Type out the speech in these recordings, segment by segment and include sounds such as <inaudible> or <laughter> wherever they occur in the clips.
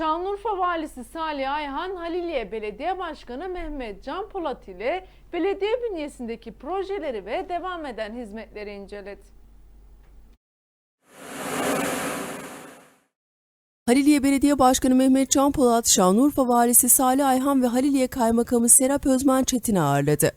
Şanlıurfa Valisi Salih Ayhan, Haliliye Belediye Başkanı Mehmet Can Polat ile belediye bünyesindeki projeleri ve devam eden hizmetleri inceledi. Haliliye Belediye Başkanı Mehmet Can Polat, Şanlıurfa Valisi Salih Ayhan ve Haliliye Kaymakamı Serap Özmen Çetin'i ağırladı.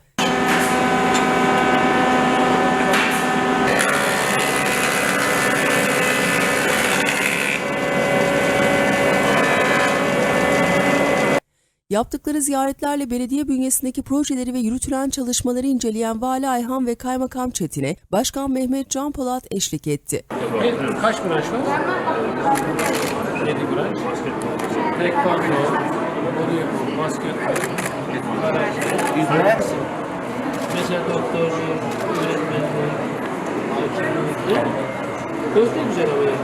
Yaptıkları ziyaretlerle belediye bünyesindeki projeleri ve yürütülen çalışmaları inceleyen Vali Ayhan ve Kaymakam Çetin'e Başkan Mehmet Can Polat eşlik etti. Kaç branş var? 7 branş. Tekvando, voleybol, basketbol, yüzme. Mesela değil mi? Çok da güzel ama yani.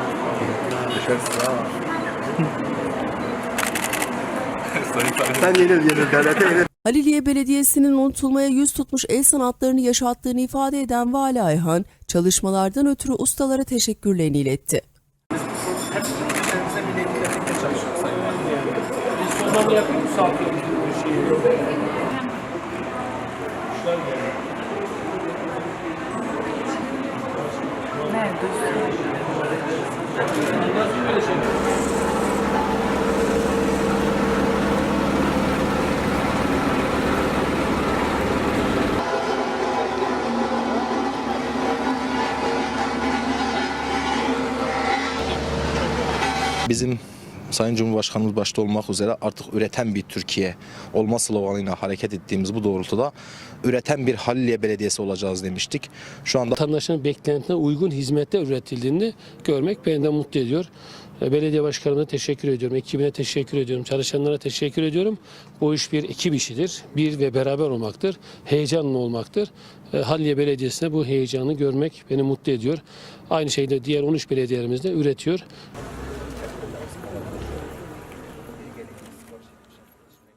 <laughs> Sen yenil yenil devlete yenil. Haliliye Belediyesi'nin unutulmaya yüz tutmuş el sanatlarını yaşattığını ifade eden Vali Ayhan, çalışmalardan ötürü ustalara teşekkürlerini iletti. Biz sonunda yapıyoruz, sağlıyoruz bu şeyi. Kuşlar geldi. Nerede? Bizim Sayın Cumhurbaşkanımız başta olmak üzere artık üreten bir Türkiye olma sloganıyla hareket ettiğimiz bu doğrultuda üreten bir Haliliye Belediyesi olacağız demiştik. Şu anda vatandaşın beklentilerine uygun hizmetler üretildiğini görmek beni de mutlu ediyor. E, Belediye başkanına teşekkür ediyorum, ekibine teşekkür ediyorum, çalışanlara teşekkür ediyorum. Bu iş bir ekip işidir. Bir ve beraber olmaktır. Heyecanlı olmaktır. E, Halliye Belediyesi'ne bu heyecanı görmek beni mutlu ediyor. Aynı şeyde diğer 13 belediyelerimizde üretiyor.